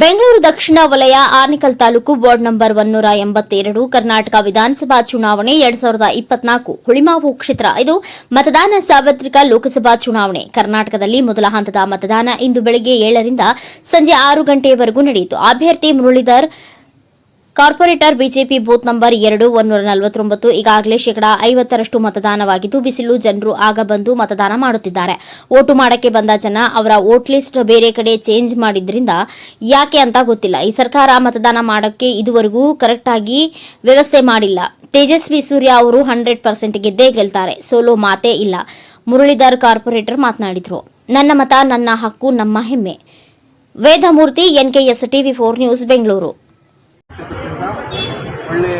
ಬೆಂಗಳೂರು ದಕ್ಷಿಣ ವಲಯ Anekal taluk ward number ಒನ್ನೂರ ಎಂಬತ್ತೆರಡು, ಕರ್ನಾಟಕ ವಿಧಾನಸಭಾ ಚುನಾವಣೆ ಎರಡ್ ಸಾವಿರದ ಇಪ್ಪತ್ನಾಲ್ಕು, ಹುಳಿಮಾವು ಕ್ಷೇತ್ರ ಇದು ಮತದಾನ ಸಾರ್ವತ್ರಿಕ ಲೋಕಸಭಾ ಚುನಾವಣೆ, ಕರ್ನಾಟಕದಲ್ಲಿ ಮೊದಲ ಹಂತದ ಮತದಾನ ಇಂದು ಬೆಳಗ್ಗೆ ಏಳರಿಂದ ಸಂಜೆ ಆರು ಗಂಟೆಯವರೆಗೂ ನಡೆಯಿತು. ಅಭ್ಯರ್ಥಿ Muralidhar corporator BJP booth number ಎರಡು, ಒಂದೂರ ನಲವತ್ತೊಂಬತ್ತು, ಈಗಾಗಲೇ ಶೇಕಡಾ ಐವತ್ತರಷ್ಟು ಮತದಾನವಾಗಿದ್ದು, ಬಿಸಿಲು ಜನರು ಆಗ ಬಂದು ಮತದಾನ ಮಾಡುತ್ತಿದ್ದಾರೆ. ಓಟು ಮಾಡಕ್ಕೆ ಬಂದ ಜನ ಅವರ ವೋಟ್ ಲಿಸ್ಟ್ ಬೇರೆ ಕಡೆ ಚೇಂಜ್ ಮಾಡಿದ್ರಿಂದ ಯಾಕೆ ಅಂತ ಗೊತ್ತಿಲ್ಲ. ಈ ಸರ್ಕಾರ ಮತದಾನ ಮಾಡಕ್ಕೆ ಇದುವರೆಗೂ ಕರೆಕ್ಟ್ ಆಗಿ ವ್ಯವಸ್ಥೆ ಮಾಡಿಲ್ಲ. ತೇಜಸ್ವಿ ಸೂರ್ಯ ಅವರು ಹಂಡ್ರೆಡ್ ಪರ್ಸೆಂಟ್ ಗೆದ್ದೇ ಗೆಲ್ತಾರೆ. ಸೋಲೋ ಮಾತೇ ಇಲ್ಲ. ಮುರಳೀಧರ್ ಕಾರ್ಪೊರೇಟರ್ ಮಾತನಾಡಿದರು. ನನ್ನ ಮತ, ನನ್ನ ಹಕ್ಕು, ನಮ್ಮ ಹೆಮ್ಮೆ. Vedamurthy NKS TV four news, Bengaluru. ಒಳ್ಳೆ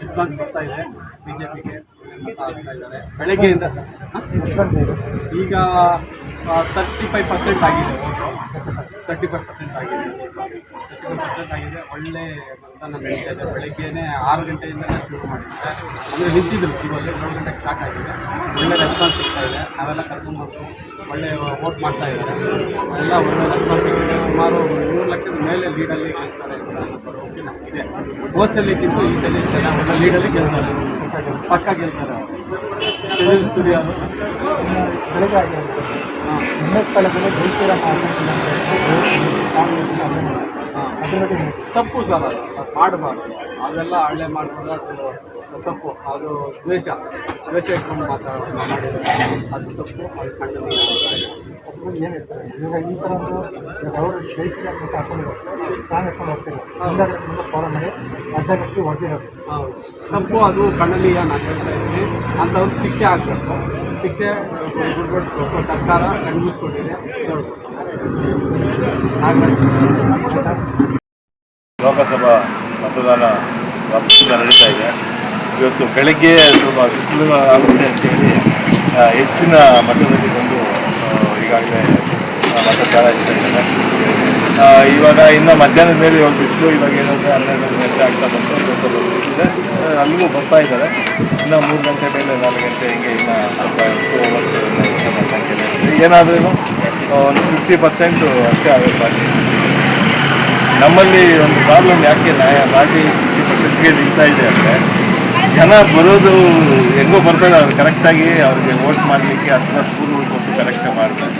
ರೆಸ್ಪಾನ್ಸ್ ಬರ್ತಾ ಇದೆ. ಬಿ ಜೆ ಪಿಗೆ ಬೆಳಗ್ಗೆಯಿಂದ. ಈಗ ತರ್ಟಿ ಫೈವ್ ಪರ್ಸೆಂಟ್ ಆಗಿದೆ ತರ್ಟಿ ಫೈವ್ ಪರ್ಸೆಂಟ್ ಆಗಿದೆ ತರ್ಟಿ ಫೈವ್ ಪರ್ಸೆಂಟ್ ಆಗಿದೆ. ಒಳ್ಳೆ ಮತದಾನ ನಡೀತಾ ಇದೆ ಬೆಳಗ್ಗೆನೇ ಆರು ಗಂಟೆಯಿಂದಲೇ ಶುರು ಮಾಡಿದ್ದಾರೆ. ಅಂದರೆ ನಿಂತಿದ್ರು. ಇವಾಗ ಏಳು ಗಂಟೆಗೆ ಸ್ಟಾರ್ಟ್ ಆಗಿದೆ. ಒಳ್ಳೆ ರೆಸ್ಪಾನ್ಸ್ ಸಿಗ್ತಾ ಇದೆ. ನಾವೆಲ್ಲ ಕರ್ಕೊಂಡ್ಬಂದು ಒಳ್ಳೆ ವೋಟ್ ಮಾಡ್ತಾ ಇದ್ದಾರೆ. ಎಲ್ಲ ಒಳ್ಳೆ ರೆಸ್ಪಾನ್ಸ್ ಸಿಗ್ತಾರೆ ಸುಮಾರು ಮೂರು ಲಕ್ಷದ ಮೇಲೆ ಲೀಡಲ್ಲಿ ಅಂತ ನಮಗಿದೆ ಹೋಸ್ಟಲ್ಲಿಗಿಂತ ಈ ಸಲ ಒಳ್ಳೆ ಲೀಡಲ್ಲಿ ಗೆಲ್ತಾರೆ. ಪಕ್ಕ ಗೆಲ್ತಾರೆ ಅವರು. ಸೂರ್ಯ ಅವರು ಬೆಳಗ್ಗೆ ಕಾಲೇಜಲ್ಲಿ ಜೈಸೂರ ಅದ್ರ ತಪ್ಪು ಸರ್ ಅದು. ಮಾಡಬಾರ್ದು. ಅದೆಲ್ಲ ಹಳ್ಳೆ ಮಾಡ್ಕೊಂಡು ಅದು ತಪ್ಪು. ಅದು ದ್ವೇಷ. ದ್ವೇಷ ಇಟ್ಕೊಂಡು ಮಾತಾಡೋದು. ಮಾಡಿದ್ರೆ ಅದು ತಪ್ಪು. ಅದು ಒಬ್ರು ಏನು ಇವಾಗ ಈ ಥರ ಒಂದು ಅವರು ಜೈಸೂರ ಅಂತ ಹಾಕೊಂಡಿರೋದು ಸಾಂಗ್ ಹಾಕೊಂಡು ಹೋಗ್ತಿಲ್ಲ ಹಿಂದಾಗಡೆ ತುಂಬ ಫಾಲೋ ಮಾಡಿ ಅರ್ಧಗಟ್ಟು ಹೊಡೆದಿರೋದು ತಪ್ಪು ಅದು ಹೇಳ್ತಾ ಇದ್ದೀನಿ ಅಂಥವ್ರಿಗೆ ಶಿಕ್ಷೆ ಆಗಬೇಕು. ಶಿಕ್ಷೆ ಸರ್ಕಾರ ಆಗಬೇಕು ಲೋಕಸಭಾ ಮತದಾನ ವ್ಯಾಪ್ತಿಯಿಂದ ನಡೀತಾ ಇದೆ. ಇವತ್ತು ಬೆಳಗ್ಗೆ ಸ್ವಲ್ಪ ಬಿಸಿಲು ಆಗುತ್ತೆ ಅಂತೇಳಿ ಹೇಳಿ ಹೆಚ್ಚಿನ ಮಟ್ಟದಲ್ಲಿ ಬಂದು ಈಗಾಗಲೇ ಆ, ಮತ ಚಲಾಯಿಸ್ತಾ ಇದ್ದಾರೆ ಇವಾಗ ಇನ್ನು ಮಧ್ಯಾಹ್ನದ ಮೇಲೆ ಇವಾಗ ಬಿಸಿಲು ಇವಾಗ ಏನಂದರೆ ಹನ್ನೆರಡು ಗಂಟೆ ಆಗ್ತಾ ಬಂತು ಇವಾಗ ಸ್ವಲ್ಪ ಬಿಸಿಲಿದೆ ಅಲ್ಲಿಗೂ ಬರ್ತಾ ಇದ್ದಾರೆ. ಇನ್ನು ಮೂರು ಗಂಟೆ ಮೇಲೆ ನಾಲ್ಕು ಗಂಟೆ ಹಿಂಗೆ ಇನ್ನು ಸ್ವಲ್ಪ ಟೂ ಅವರ್ಸ್ ಜನ ಸಂಖ್ಯೆ ಏನಾದ್ರೂ ಒಂದು ಫಿಫ್ಟಿ ಪರ್ಸೆಂಟು ಅಷ್ಟೇ ಆಗುತ್ತೆ ಬಾಕಿ. ನಮ್ಮಲ್ಲಿ ಒಂದು ಪ್ರಾಬ್ಲಮ್ ಯಾಕೆ ನಾಯ ಬಾಕಿ ಫಿಫ್ಟಿ ಪರ್ಸೆಂಟ್ಗೆ ನಿಲ್ತಾ ಇದೆ ಅಂದರೆ ಜನ ಬರೋದು ಹೆಂಗೋ ಬರ್ತಾರೆ ಅವ್ರು ಕರೆಕ್ಟಾಗಿ ಅವ್ರಿಗೆ ವೋಟ್ ಮಾಡಲಿಕ್ಕೆ ಅಥವಾ ಸ್ಕೂಲ್ಗಳು ಕೊಟ್ಟು ಕರೆಕ್ಟಾಗಿ ಮಾಡ್ತಾರೆ.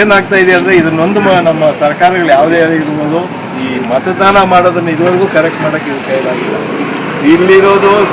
ಏನಾಗ್ತಾ ಇದೆ ಅಂದರೆ ಇದನ್ನೊಂದು ನಮ್ಮ ಸರ್ಕಾರಗಳು ಯಾವುದೇ ಇರ್ಬೋದು ಈ ಮತದಾನ ಮಾಡೋದನ್ನು ಇದುವರೆಗೂ ಕರೆಕ್ಟ್ ಮಾಡೋಕ್ಕೆ ಇದು ಕೈಲಾಗಿಲ್ಲ. ಇಲ್ಲಿರೋದು